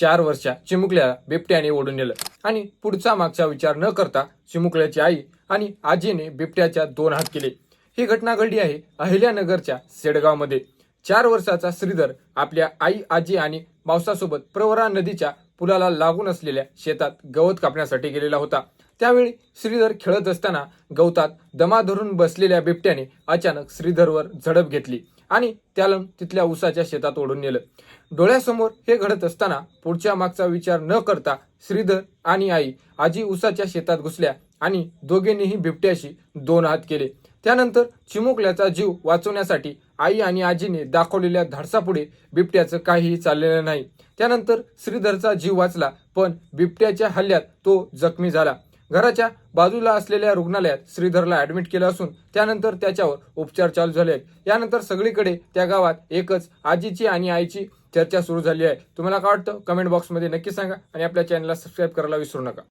चार वर्षा चिमुकल्याला बिबट्याने ओढून नेलं. आणि पुढचा मागचा विचार न करता चिमुकल्याची आई आणि आजीने बिबट्याच्या दोन हात केले. ही घटना घडली आहे अहिल्यानगरच्या सेडगावमध्ये. चार वर्षाचा श्रीधर आपल्या आई आजी आणि मावसासोबत प्रवरा नदीच्या पुलाला लागून असलेल्या शेतात गवत कापण्यासाठी गेलेला होता. त्यावेळी श्रीधर खेळत असताना गवतात दमा धरून बसलेल्या बिबट्याने अचानक श्रीधरवर झडप घेतली. आणि त्याला तिथल्या उसाच्या शेतात ओढून नेलं. डोळ्यासमोर हे घडत असताना पुढच्या मागचा विचार न करता श्रीधर आणि आई आजी उसाच्या शेतात घुसल्या आणि दोघींनीही बिबट्याशी दोन हात केले. त्यानंतर चिमुकल्याचा जीव वाचवण्यासाठी आई आणि आजीने दाखवलेल्या धाडसापुढे बिबट्याचं काहीही चाललेलं नाही. त्यानंतर श्रीधरचा जीव वाचला पण बिबट्याच्या हल्ल्यात तो जखमी झाला. घराच्या बाजूला असलेल्या रुग्णालयात श्रीधरला ऍडमिट केलं असून त्यानंतर त्याच्यावर उपचार चालू झाले आहेत. यानंतर सगळीकडे त्या गावात एकच आजीची आणि आईची चर्चा सुरू झाली आहे. तुम्हाला काय वाटतं? कमेंट बॉक्समध्ये नक्की सांगा आणि आपल्या चॅनलला सबस्क्राईब करायला विसरू नका.